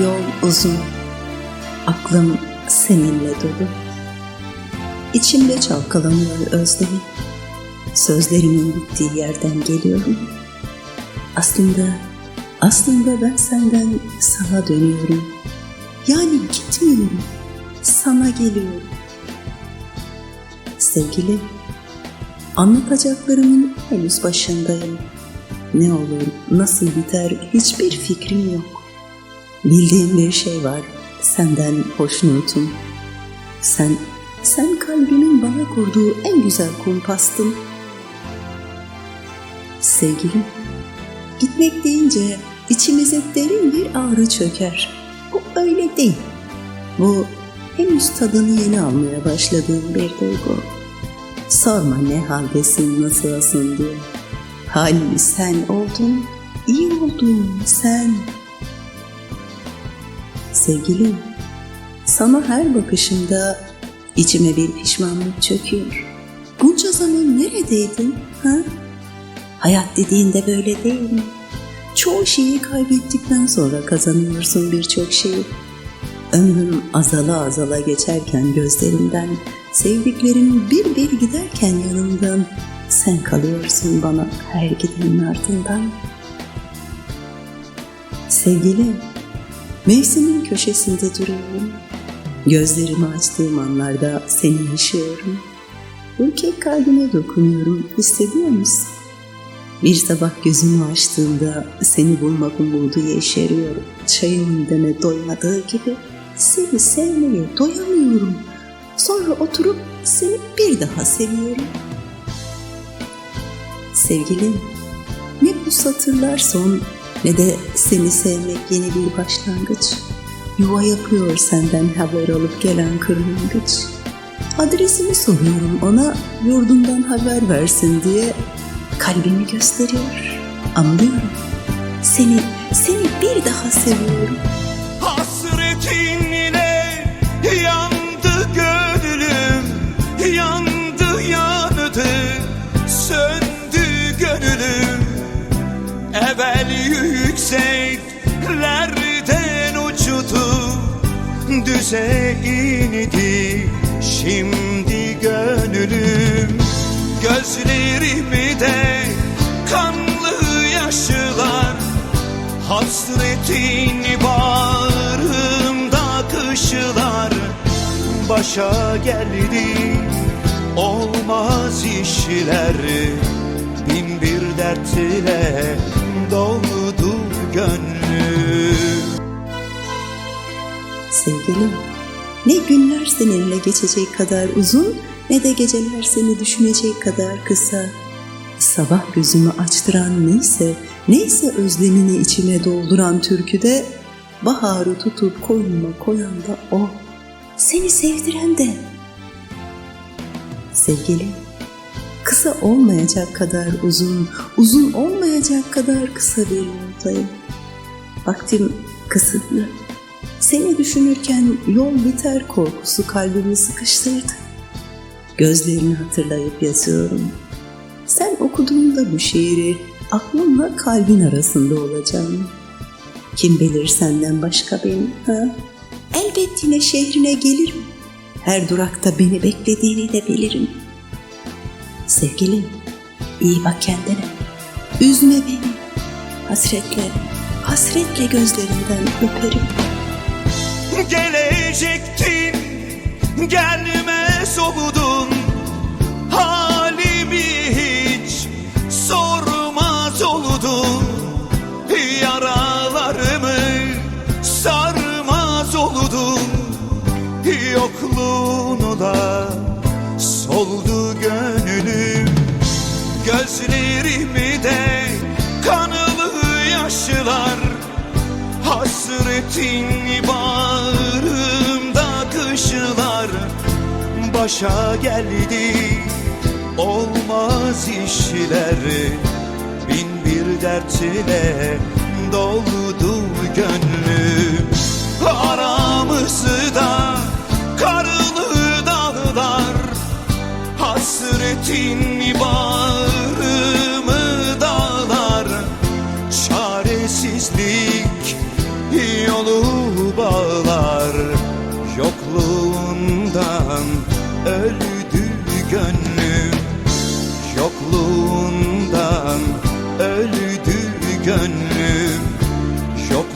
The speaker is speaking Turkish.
Yol uzun, aklım seninle dolu. İçimde çalkalanıyor özlemin. Sözlerimin bittiği yerden geliyorum. Aslında, aslında ben senden sana dönüyorum. Yani gitmiyorum, sana geliyorum. Sevgili, anlatacaklarımın henüz başındayım. Ne olur, nasıl biter hiçbir fikrim yok. Bildiğim bir şey var, senden hoşnutum. Sen, sen kalbimin bana kurduğu en güzel kumpastın. Sevgilim, gitmek deyince içimize derin bir ağrı çöker. Bu öyle değil. Bu henüz tadını yeni almaya başladığım bir duygu. Sorma ne haldesin, nasılsın diye. Halil sen oldun, iyi oldun sen. Sevgilim, sana her bakışımda içime bir pişmanlık çöküyor. Bunca zaman neredeydin? Ha? Hayat dediğinde böyle değil mi? Çoğu şeyi kaybettikten sonra kazanıyorsun birçok şeyi. Ömrüm azala azala geçerken gözlerimden, sevdiklerim bir bir giderken yanımdan, sen kalıyorsun bana her gidenin ardından. Sevgilim, mevsimin köşesinde duruyorum. Gözlerimi açtığım anlarda seni yaşıyorum. Ürkek kalbime dokunuyorum, hissediyor musun? Bir sabah gözümü açtığımda seni bulmak umudu yeşeriyorum. Çayımın deme doymadığı gibi seni sevmeye doyamıyorum. Sonra oturup seni bir daha seviyorum. Sevgilim, ne bu satırlar son ne de seni sevmek yeni bir başlangıç. Yuva yapıyor senden haber alıp gelen kırlangıç. Adresimi soruyorum ona yurdundan haber versin diye kalbimi gösteriyor. Anlıyorum. Seni, seni bir daha seviyorum. Yükseklerden uçtu Düze indi şimdi gönlüm Gözlerimi de kanlı yaşlar. Hasretin bağrımda kışlar. Başa geldi olmaz işler. Bin bir dertle doldu gönlüm Sevgilim, ne günler seninle geçecek kadar uzun ne de geceler seni düşünecek kadar kısa. Sabah gözümü açtıran neyse, neyse özlemini içime dolduran türküde baharı tutup koynuma koyan da o. Seni sevdiren de. Sevgilim, kısa olmayacak kadar uzun, uzun olmayacak kadar kısa bir yoldayım. Vaktim kısıtlı. Seni düşünürken yol biter korkusu kalbimi sıkıştırdı. Gözlerini hatırlayıp yazıyorum. Sen okuduğunda bu şiiri aklımla kalbin arasında olacağım. Kim bilir senden başka benim ha? Elbet yine şehrine gelirim. Her durakta beni beklediğini de bilirim. Sevgilim, iyi bak kendine. Üzme beni. Hasretle, hasretle gözlerinden öperim. Gelecektin gelmez oldun Halimi hiç sormaz oldun Yaralarımı sarmaz oldun Yokluğunla soldu Hasretin bağrımda kışlar Başa geldi. Olmaz işler Bin bir dertle doldu gönlüm. Aramızda karlı dağlar Hasretin Yokluğundan öldü gönlüm. Yokluğundan öldü gönlüm. Yok